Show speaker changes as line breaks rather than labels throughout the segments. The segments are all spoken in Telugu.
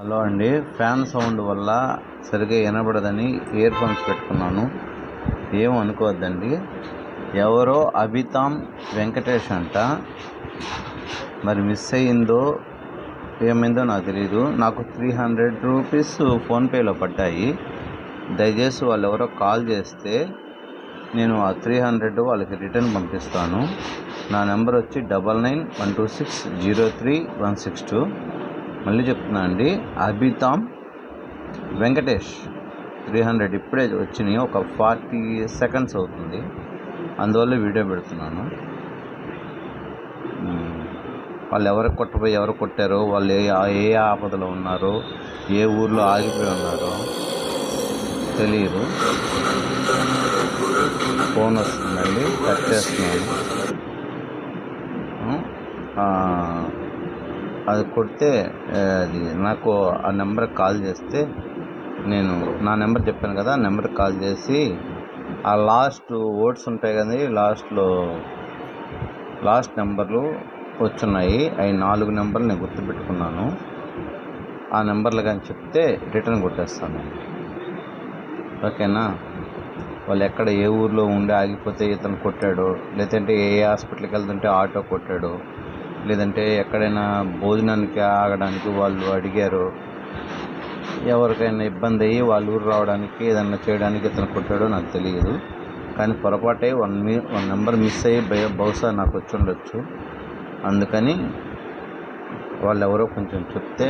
హలో అండి. ఫ్యాన్ సౌండ్ వల్ల సరిగ్గా వినబడదని ఇయర్ ఫోన్స్ పెట్టుకున్నాను. ఏం అనుకోవద్దండి. ఎవరో అభితామ్ వెంకటేష్ అంట. మరి మిస్ అయ్యిందో ఏమైందో నాకు తెలియదు నాకు త్రీ హండ్రెడ్ రూపీస్ ఫోన్పేలో పడ్డాయి. దయచేసి వాళ్ళు ఎవరో కాల్ చేస్తే నేను ఆ త్రీ హండ్రెడ్ వాళ్ళకి రిటర్న్ పంపిస్తాను. నా నెంబర్ వచ్చి double nine one two six zero three one six two మళ్ళీ చెప్తున్నా అండి. అభితామ్ వెంకటేష్ త్రీ హండ్రెడ్ ఇప్పుడే వచ్చినాయి. ఒక ఫార్టీ సెకండ్స్ అవుతుంది. అందువల్ల వీడియో పెడుతున్నాను. వాళ్ళు ఎవరు కొట్టపోయి ఎవరు కొట్టారో వాళ్ళు ఏ ఏ ఆపదలో ఉన్నారో ఏ ఊర్లో ఆగిపోయి ఉన్నారో తెలియదు. ఫోన్ వస్తుందండి. కట్ చేస్తున్నాను. అది కొడితే అది నాకు ఆ నెంబర్కి కాల్ చేస్తే నేను నా నెంబర్ చెప్పాను కదా ఆ నెంబర్కి కాల్ చేసి ఆ లాస్ట్ ఓట్స్ ఉంటాయి కదా లాస్ట్లో లాస్ట్ నెంబర్లు వచ్చున్నాయి అవి నాలుగు నెంబర్లు నేను గుర్తుపెట్టుకున్నాను. ఆ నెంబర్లు కానీ చెప్తే రిటర్న్ కొట్టేస్తాను. ఓకేనా? వాళ్ళు ఎక్కడ ఏ ఊర్లో ఉండి ఆగిపోతే ఇతను కొట్టాడు లేదంటే ఏ హాస్పిటల్కి వెళ్తుంటే ఆటో కొట్టాడు లేదంటే ఎక్కడైనా భోజనానికి ఆగడానికి వాళ్ళు అడిగారు ఎవరికైనా ఇబ్బంది అయ్యి వాళ్ళ ఊరు రావడానికి ఏదన్నా చేయడానికి ఇతను కొట్టాడో నాకు తెలియదు. కానీ పొరపాటే వన్ మీ వన్ నెంబర్ మిస్ అయ్యి బహుశా నాకు వచ్చి ఉండొచ్చు. అందుకని వాళ్ళు ఎవరో కొంచెం చెప్తే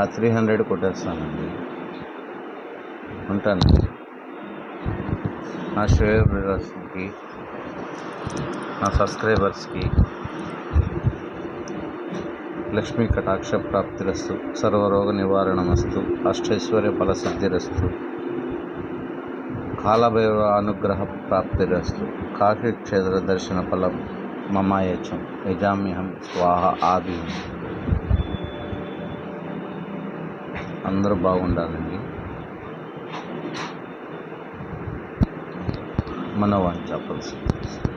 ఆ త్రీ హండ్రెడ్ కొట్టేస్తానండి. ఉంటాను. నా షేర్ బ్రదర్స్కి నా సబ్స్క్రైబర్స్కి లక్ష్మీ కటాక్ష ప్రాప్తిరస్తు సర్వరోగ నివారణమస్తు అష్టైశ్వర్య ఫలసిద్ధిరస్తు కాలభైరవ అనుగ్రహ ప్రాప్తిరస్తు కాశీ క్షేత్ర దర్శన ఫలం మమాయచం యజామ్యహం స్వాహ ఆది. అందరూ బాగుండాలండి. మనోవాంఛ పరిస్థితి